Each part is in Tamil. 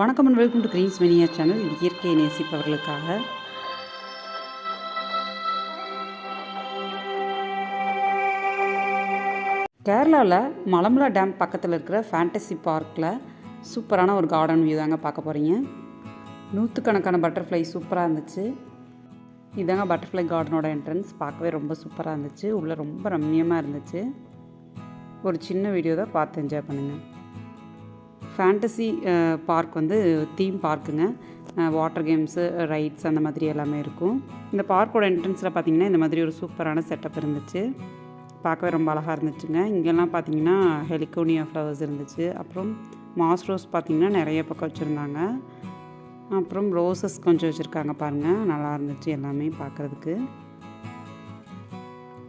வணக்கம் and welcome to greens mania channel இது இயற்கையை நேசிப்பவர்களுக்காக. கேரளாவில் மலமலா டேம் பக்கத்தில் இருக்கிற ஃபேண்டசி பார்க்கில் சூப்பரான ஒரு கார்டன் வியூ தாங்க பார்க்க போகிறீங்க நூற்றுக்கணக்கான பட்டர்ஃப்ளை சூப்பராக இருந்துச்சு. இதாங்க பட்டர்ஃப்ளை கார்டனோட என்ட்ரன்ஸ் பார்க்கவே ரொம்ப சூப்பராக இருந்துச்சு. உள்ளே ரொம்ப ரம்மியமாக இருந்துச்சு. ஒரு சின்ன வீடியோ தான் பார்த்து என்ஜாய் பண்ணுங்கள் ஃபேண்டசி பார்க் வந்து தீம் பார்க்குங்க வாட்டர் கேம்ஸு ரைட்ஸ் அந்த மாதிரி எல்லாமே இருக்கும். இந்த பார்க்கோட என்ட்ரன்ஸில் பார்த்தீங்கன்னா இந்த மாதிரி ஒரு சூப்பரான செட்டப் இருந்துச்சு. பார்க்கவே ரொம்ப அழகாக இருந்துச்சுங்க. இங்கெல்லாம் பார்த்தீங்கன்னா ஹெலிகோனியா ஃப்ளவர்ஸ் இருந்துச்சு. அப்புறம் மாஸ் ரோஸ் பார்த்திங்கன்னா நிறைய பக்கம் வச்சுருந்தாங்க. அப்புறம் ரோசஸ் கொஞ்சம் வச்சுருக்காங்க பாருங்கள் நல்லா இருந்துச்சு எல்லாமே பார்க்குறதுக்கு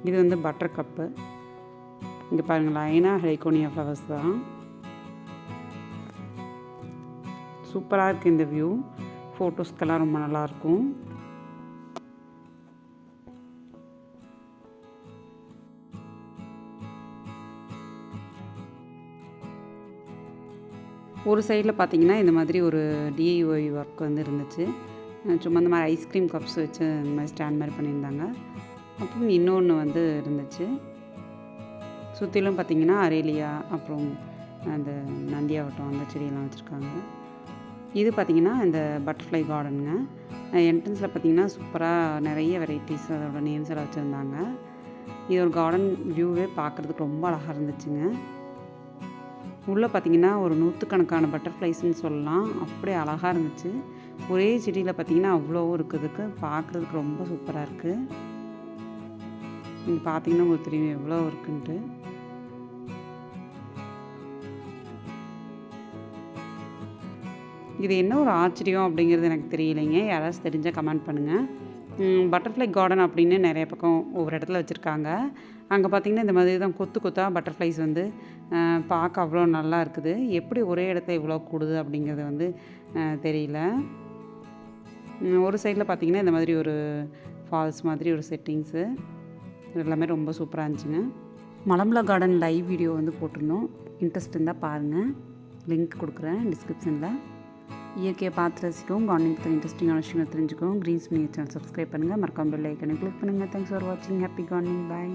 இது வந்து பட்டர் கப்பு இங்கே பாருங்கள் லைனாக ஹெலிகோனியா ஃப்ளவர்ஸ் தான். சூப்பராக இருக்குது இந்த வியூ ஃபோட்டோஸ்க்கெல்லாம் ரொம்ப நல்லாயிருக்கும். ஒரு சைடில் பார்த்தீங்கன்னா இந்த மாதிரி ஒரு டிஐஒய் ஒர்க் வந்து இருந்துச்சு. சும்மா இந்த மாதிரி ஐஸ்கிரீம் கப்ஸ் வச்சு இந்த மாதிரி ஸ்டாண்ட் மாதிரி பண்ணியிருந்தாங்க. அப்புறம் இன்னொன்று வந்து இருந்துச்சு. சுற்றிலும் பார்த்தீங்கன்னா அரேலியா அப்புறம் அந்த நந்தியாவட்டம் அந்த செடியெல்லாம் வச்சுருக்காங்க. இது பார்த்திங்கன்னா இந்த பட்டர்ஃப்ளை கார்டனுங்க என்ட்ரன்ஸில் பார்த்தீங்கன்னா சூப்பராக நிறைய வெரைட்டிஸ் அதோட நேம்ஸ் எல்லாம் வச்சுருந்தாங்க. இது ஒரு கார்டன் வியூவே பார்க்குறதுக்கு ரொம்ப அழகாக இருந்துச்சுங்க. உள்ளே பார்த்தீங்கன்னா ஒரு நூற்றுக்கணக்கான பட்டர்ஃப்ளைஸ்ன்னு சொல்லலாம். அப்படியே அழகாக இருந்துச்சு. ஒரே செடியில் பார்த்தீங்கன்னா அவ்வளோ இருக்கிறதுக்கு பார்க்குறதுக்கு ரொம்ப சூப்பராக இருக்குது நீங்கள் பார்த்தீங்கன்னா உங்களுக்கு தெரியும் எவ்வளோ இருக்குன்ட்டு. இது என்ன ஒரு ஆச்சரியம் அப்படிங்கிறது எனக்கு தெரியலைங்க. யாராவது தெரிஞ்சால் கமெண்ட் பண்ணுங்கள் பட்டர்ஃப்ளை கார்டன் அப்படின்னு நிறைய பக்கம் ஒவ்வொரு இடத்துல வச்சுருக்காங்க. அங்கே பார்த்தீங்கன்னா இந்த மாதிரி தான் கொத்து கொத்தாக பட்டர்ஃப்ளைஸ் வந்து பார்க்க அவ்வளோ நல்லா இருக்குது. எப்படி ஒரே இடத்துல இவ்வளோ கூடுது அப்படிங்கிறது வந்து தெரியல. ஒரு சைடில் பார்த்தீங்கன்னா இந்த மாதிரி ஒரு ஃபால்ஸ் மாதிரி ஒரு செட்டிங்ஸு எல்லாமே ரொம்ப சூப்பராக இருந்துச்சுங்க. மலம்பலா கார்டன் லைவ் வீடியோ வந்து போட்டிருந்தோம். இன்ட்ரெஸ்ட் இருந்தால் பாருங்கள் லிங்க் கொடுக்குறேன் டிஸ்கிரிப்ஷனில் இயற்கையை பார்த்து ரசிக்கவும் கார்டனிங் பற்றி இன்ட்ரெஸ்டிங்கான விஷயங்கள் தெரிஞ்சுக்கவும் க்ரீன்ஸ் மீடியா சேனல் சப்ஸ்கிரைப் பண்ணுங்கள் மறக்காம பெல் ஐக்கனை கிளிக் பண்ணுங்கள் தேங்க்ஸ் ஃபார் வாட்சிங் ஹாப்பி கார்டனிங் பாய்